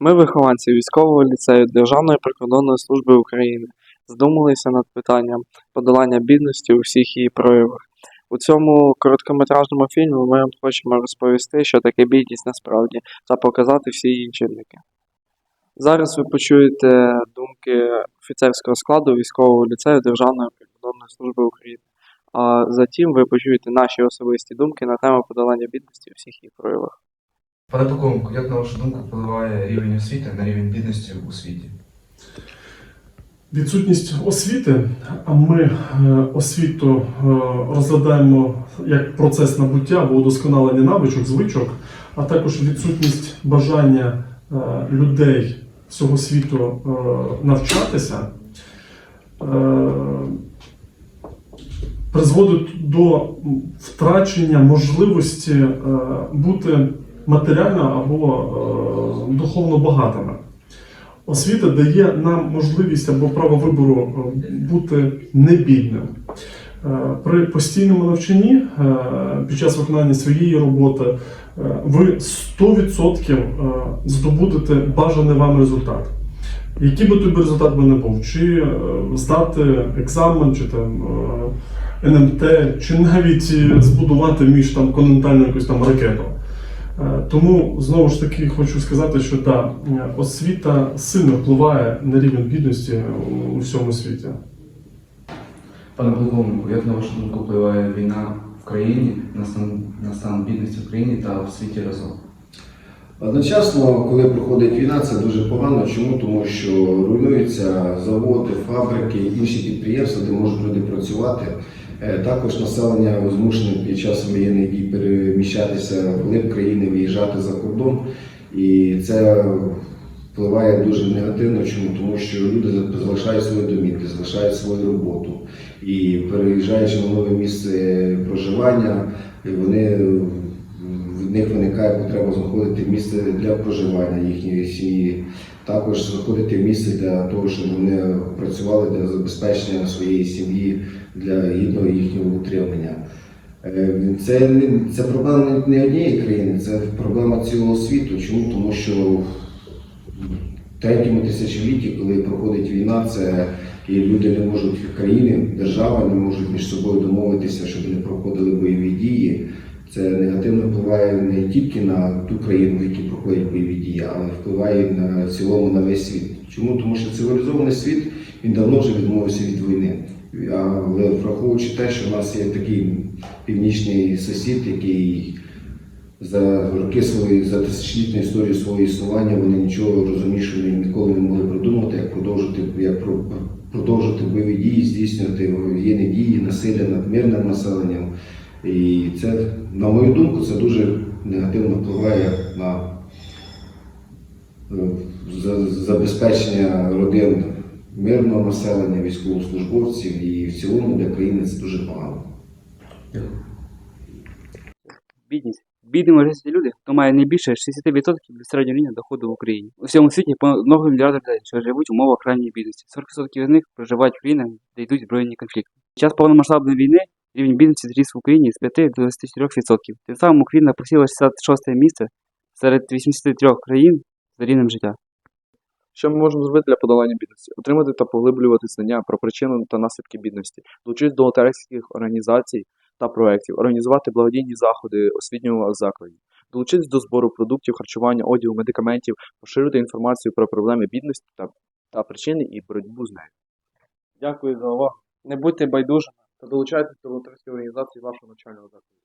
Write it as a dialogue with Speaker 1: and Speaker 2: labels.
Speaker 1: Ми, вихованці військового ліцею Державної прикордонної служби України, задумалися над питанням подолання бідності у всіх її проявах. У цьому короткометражному фільмі ми вам хочемо розповісти, що таке бідність насправді, та показати всі її чинники. Зараз ви почуєте думки офіцерського складу військового ліцею Державної прикордонної служби України. А затім ви почуєте наші особисті думки на тему подолання бідності у всіх її проявах.
Speaker 2: Пане полковнику, як на вашу думку впливає рівень освіти на рівень бідності у світі?
Speaker 3: Відсутність освіти, а ми е, освіту е, розглядаємо як процес набуття або удосконалення навичок, звичок, а також відсутність бажання е, людей всього світу навчатися, призводить до втрачення можливості бути матеріально або е, духовно багатими. Освіта дає нам можливість або право вибору е, бути небідним. Е, При постійному навчанні під час виконання своєї роботи ви 100% е, здобудете бажаний вам результат. Який би тобі результат би не був, чи здати екзамен, чи там НМТ, чи навіть збудувати між там континентальну якусь там ракету. Е, Тому знову ж таки хочу сказати, що да, освіта сильно впливає на рівень бідності у всьому світі.
Speaker 2: Пане полковнику, як на вашу думку впливає війна в країні на стан, на стан бідності в країні та в світі разом?
Speaker 4: Одночасно, коли проходить війна, це дуже погано. Чому? Тому що руйнуються заводи, фабрики, інші підприємства, де можуть люди працювати. Е, Також населення змушене під час воєнних дій переміщатися в глиб країни, виїжджати за кордон. І це впливає дуже негативно. Чому? Тому що люди залишають свої домівки, залишають свою роботу. І переїжджаючи на нове місце проживання, вони в них виникає потреба знаходити місце для проживання їхньої сім'ї, також знаходити місце для того, щоб вони працювали для забезпечення своєї сім'ї для гідного їхнього утримання. Е, Це, це проблема не однієї країни, це проблема цілого світу. Чому? Тому що в третьому тисячолітті, коли проходить війна, це і люди не можуть країни, держава не можуть між собою домовитися, щоб не проходили бойові дії. Це негативно впливає не тільки на ту країну, в якій проходять бойові дії, але впливає на цілому на весь світ. Чому? Тому що цивілізований світ він давно вже відмовився від війни. Але враховуючи те, що в нас є такий північний сусід, який за роки своєї за тисячолітню історію свого існування вони нічого розумнішого ніколи не могли придумати, як продовжити, як продовжити бойові дії, здійснювати воєнні дії, насилля над мирним населенням. І це, на мою думку, це дуже негативно впливає на е, забезпечення родин мирного населення, військовослужбовців і в цілому для країни це дуже погано.
Speaker 5: Бідність. Бідними жити люди, хто має не більше 60% від середнього рівня доходу в Україні. У всьому світі понад одного мільярда людей, що живуть в умовах крайньої бідності. 40% з них проживають в країнах, де йдуть збройні конфлікти. Під час повномасштабної війни рівень бідності зріс в Україні з 5 до 24%. Тим самим Україна посіла 66 місце серед 83 країн за рівнем життя.
Speaker 6: Що ми можемо зробити для подолання бідності? Отримати та поглиблювати знання про причину та наслідки бідності, долучитись до волонтерських організацій та проєктів, організувати благодійні заходи освітнього закладів, долучитись до збору продуктів, харчування, одягу, медикаментів, поширити інформацію про проблеми бідності та, та причини і боротьбу з нею.
Speaker 1: Дякую за увагу. Не будьте байдужими.
Speaker 6: Та долучайтесь до волонтерської організації вашого навчального закладу.